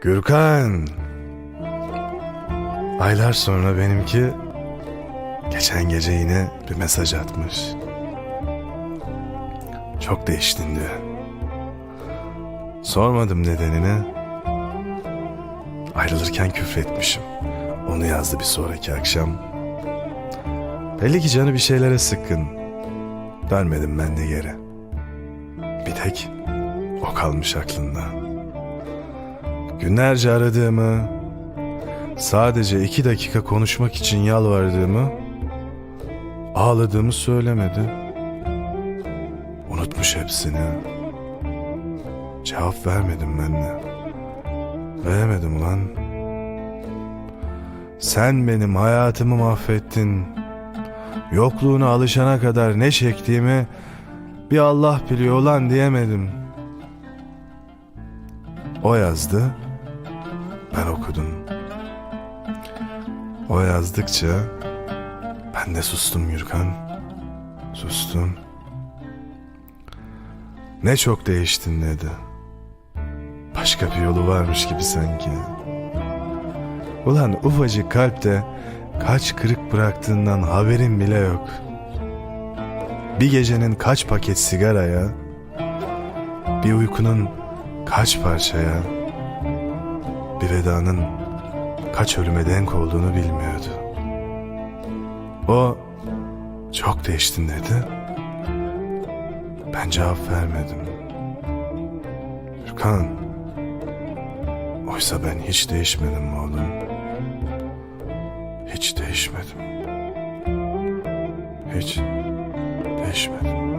Gürkan. Aylar sonra benimki geçen gece yine bir mesaj atmış. Çok değiştin diyor. Sormadım nedenini. Ayrılırken küfretmişim. Onu yazdı bir sonraki akşam. Belli ki canı bir şeylere sıkkın. Dönmedim ben de geri. Bir tek o kalmış aklında. Günlerce aradığımı, sadece iki dakika konuşmak için yalvardığımı, ağladığımı söylemedi. Unutmuş hepsini. Cevap vermedim ben de. Veremedim ulan. Sen benim hayatımı mahvettin. Yokluğuna alışana kadar ne çektiğimi bir Allah biliyor ulan diyemedim. O yazdı, ben okudum. O yazdıkça ben de sustum Gürkan. Sustum. Ne çok değiştin dedi. Başka bir yolu varmış gibi sanki. Ulan ufacık kalpte kaç kırık bıraktığından haberin bile yok. Bir gecenin kaç paket sigaraya, bir uykunun kaç parçaya, bir vedanın kaç ölüme denk olduğunu bilmiyordu. O çok değiştin dedi. Ben cevap vermedim. Gürkan, oysa ben hiç değişmedim oğlum. Hiç değişmedim. Hiç değişmedim.